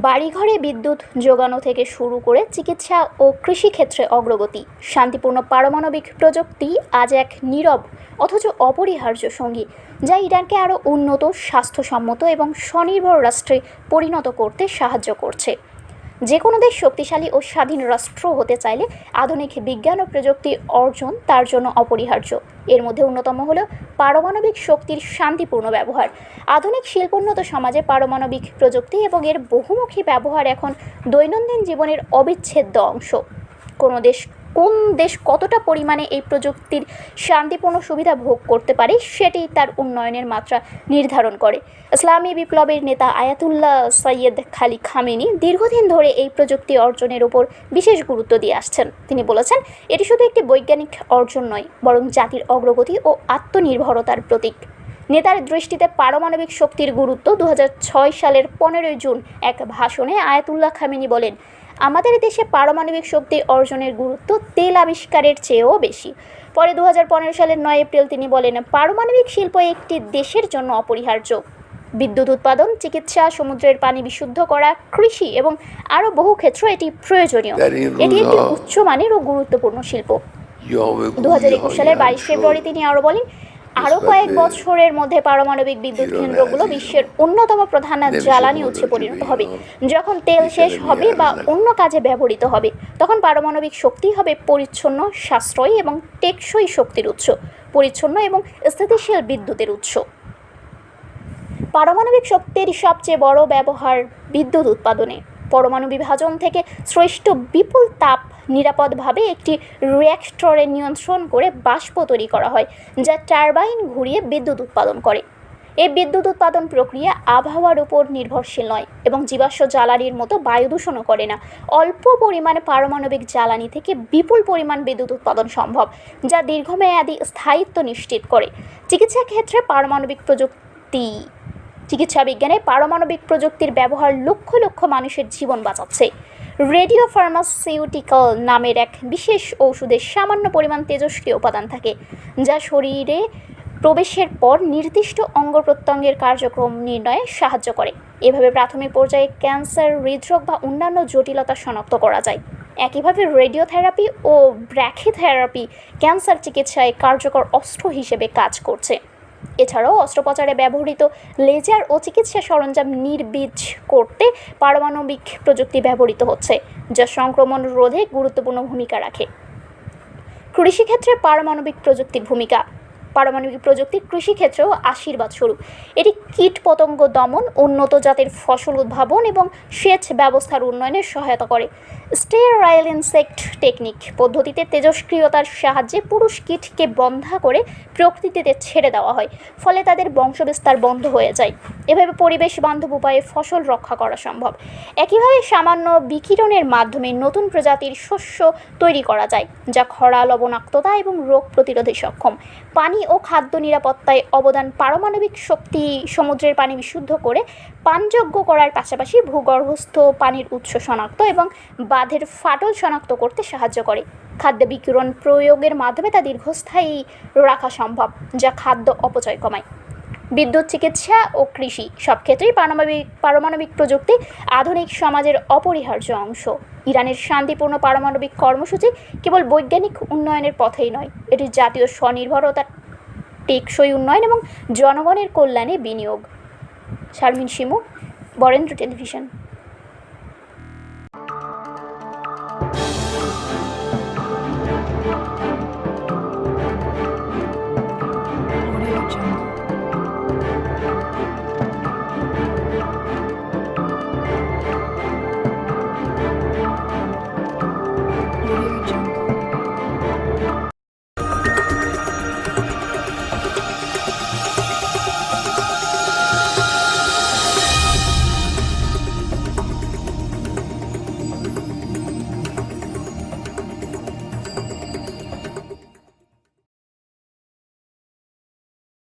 বাড়িঘরে বিদ্যুৎ যোগানো থেকে শুরু করে চিকিৎসা ও কৃষিক্ষেত্রে অগ্রগতি। শান্তিপূর্ণ পারমাণবিক প্রযুক্তি আজ এক নীরব অথচ অপরিহার্য সঙ্গী, যা ইরানকে আরও উন্নত, স্বাস্থ্যসম্মত এবং স্বনির্ভর রাষ্ট্রে পরিণত করতে সাহায্য করছে। যে কোনো দেশ শক্তিশালী ও স্বাধীন রাষ্ট্র হতে চাইলে আধুনিক বিজ্ঞান ও প্রযুক্তি অর্জন তার জন্য অপরিহার্য। এর মধ্যে অন্যতম হল পারমাণবিক শক্তির শান্তিপূর্ণ ব্যবহার। আধুনিক শিল্পোন্নত সমাজে পারমাণবিক প্রযুক্তি এবং এর বহুমুখী ব্যবহার এখন দৈনন্দিন জীবনের অবিচ্ছেদ্য অংশ। কোনো দেশ কোন দেশ কতটা পরিমাণে এই প্রযুক্তির শান্তিপূর্ণ সুবিধা ভোগ করতে পারে সেটি তার উন্নয়নের মাত্রা নির্ধারণ করে। ইসলামী বিপ্লবের নেতা আয়াতুল্লাহ সৈয়দ খালি খামেনি দীর্ঘদিন ধরে এই প্রযুক্তি অর্জনের উপর বিশেষ গুরুত্ব দিয়ে আসছেন। তিনি বলেছেন, এটি শুধু একটি বৈজ্ঞানিক অর্জন নয়, বরং জাতির অগ্রগতি ও আত্মনির্ভরতার প্রতীক। নেতার দৃষ্টিতে পারমাণবিক শক্তির গুরুত্ব দু হাজার ছয় সালের পনেরোই জুন এক ভাষণে আয়াতুল্লাহ খামেনি বলেন আমাদের দেশে পারমাণবিক শক্তি অর্জনের গুরুত্ব তেল আবিষ্কারের চেয়েও বেশি। পরে দুহাজার পনেরো সালের নয় এপ্রিল তিনি বলেন পারমাণবিক শিল্প একটি দেশের জন্য অপরিহার্য। বিদ্যুৎ উৎপাদন চিকিৎসা সমুদ্রের পানি বিশুদ্ধ করা কৃষি এবং আরও বহু ক্ষেত্র এটি প্রয়োজনীয়। এটি একটি উচ্চমানের ও গুরুত্বপূর্ণ শিল্প। দু হাজার একুশ সালের বাইশ ফেব্রুয়ারি তিনি আরও বলেন আরও কয়েক বছরের মধ্যে পারমাণবিক বিদ্যুৎ কেন্দ্রগুলো বিশ্বের অন্যতম প্রধান জ্বালানি উৎসে পরিণত হবে। যখন তেল শেষ হবে বা অন্য কাজে ব্যবহৃত হবে তখন পারমাণবিক শক্তি হবে পরিচ্ছন্ন সাশ্রয়ী এবং টেকসই শক্তির উৎস পরিচ্ছন্ন এবং স্থিতিশীল বিদ্যুতের উৎস। পারমাণবিক শক্তির সবচেয়ে বড় ব্যবহার বিদ্যুৎ উৎপাদনে। পরমাণু বিভাজন থেকে সৃষ্ট বিপুল তাপ নিরাপদভাবে একটি রিয়্যাক্টরে নিয়ন্ত্রণ করে বাষ্প তৈরি করা হয়, যা টারবাইন ঘুরিয়ে বিদ্যুৎ উৎপাদন করে। এই বিদ্যুৎ উৎপাদন প্রক্রিয়া আবহাওয়ার উপর নির্ভরশীল নয় এবং জীবাশ্ম জ্বালানির মতো বায়ু দূষণও করে না। অল্প পরিমাণে পারমাণবিক জ্বালানি থেকে বিপুল পরিমাণ বিদ্যুৎ উৎপাদন সম্ভব, যা দীর্ঘমেয়াদী স্থায়িত্ব নিশ্চিত করে। চিকিৎসা ক্ষেত্রে পারমাণবিক প্রযুক্তি চিকিৎসা বিজ্ঞানে পারমাণবিক প্রযুক্তির ব্যবহার লক্ষ লক্ষ মানুষের জীবন বাঁচাচ্ছে। রেডিও ফার্মাসিউটিক্যাল নামের এক বিশেষ ঔষধে সামান্য পরিমাণ তেজস্ক্রিয় উপাদান থাকে, যা শরীরে প্রবেশের পর নির্দিষ্ট অঙ্গ প্রত্যঙ্গের কার্যক্রম নির্ণয়ে সাহায্য করে। এভাবে প্রাথমিক পর্যায়ে ক্যান্সার, হৃদরোগ বা অন্যান্য জটিলতা শনাক্ত করা যায়। একইভাবে রেডিওথেরাপি ও ব্র্যাখিথেরাপি ক্যান্সার চিকিৎসায় কার্যকর অস্ত্র হিসেবে কাজ করছে। এছাড়াও অস্ত্রোপচারে ব্যবহৃত লেজার ও চিকিৎসা সরঞ্জাম নির্বীজ করতে পারমাণবিক প্রযুক্তি ব্যবহৃত হচ্ছে, যা সংক্রমণ রোধে গুরুত্বপূর্ণ ভূমিকা রাখে। কৃষিক্ষেত্রে পারমাণবিক প্রযুক্তির ভূমিকা পারমাণবিক প্রযুক্তি কৃষিক্ষেত্রেও আশীর্বাদ স্বরূপ। এটি কীট পতঙ্গ দমন, উন্নত জাতের ফসল উদ্ভাবন এবং সেচ ব্যবস্থার উন্নয়নে সহায়তা করে। স্টেরাইল ইনসেক্ট টেকনিক পদ্ধতিতে তেজস্ক্রিয়তার সাহায্যে পুরুষ কীটকে বন্ধা করে প্রকৃতিতে ছেড়ে দেওয়া হয়, ফলে তাদের বংশবিস্তার বন্ধ হয়ে যায়। এভাবে পরিবেশ বান্ধব উপায়ে ফসল রক্ষা করা সম্ভব। একইভাবে সামান্য বিকিরণের মাধ্যমে নতুন প্রজাতির শস্য তৈরি করা যায়, যা খরা, লবণাক্ততা এবং রোগ প্রতিরোধে সক্ষম। পানি ও খাদ্য নিরাপত্তায় অবদান পারমাণবিক শক্তি সমুদ্রের পানি বিশুদ্ধ করে পানযোগ্য করার পাশাপাশি ভূগর্ভস্থ পানির উৎস শনাক্ত এবং বাঁধের ফাটল শনাক্ত করতে সাহায্য করে। খাদ্য বিকিরণ প্রয়োগের মাধ্যমে তা দীর্ঘস্থায়ী রাখা সম্ভব, যা খাদ্য অপচয় কমায়। বিদ্যুৎ চিকিৎসা ও কৃষি সব ক্ষেত্রেই পারমাণবিক পারমাণবিক প্রযুক্তি আধুনিক সমাজের অপরিহার্য অংশ। ইরানের শান্তিপূর্ণ পারমাণবিক কর্মসূচি কেবল বৈজ্ঞানিক উন্নয়নের পথেই নয়, এটি জাতীয় স্বনির্ভরতা, টেকসই উন্নয়ন এবং জনগণের কল্যাণে বিনিয়োগ। শারমিন শিমু, বরেন্দ্র টেলিভিশন।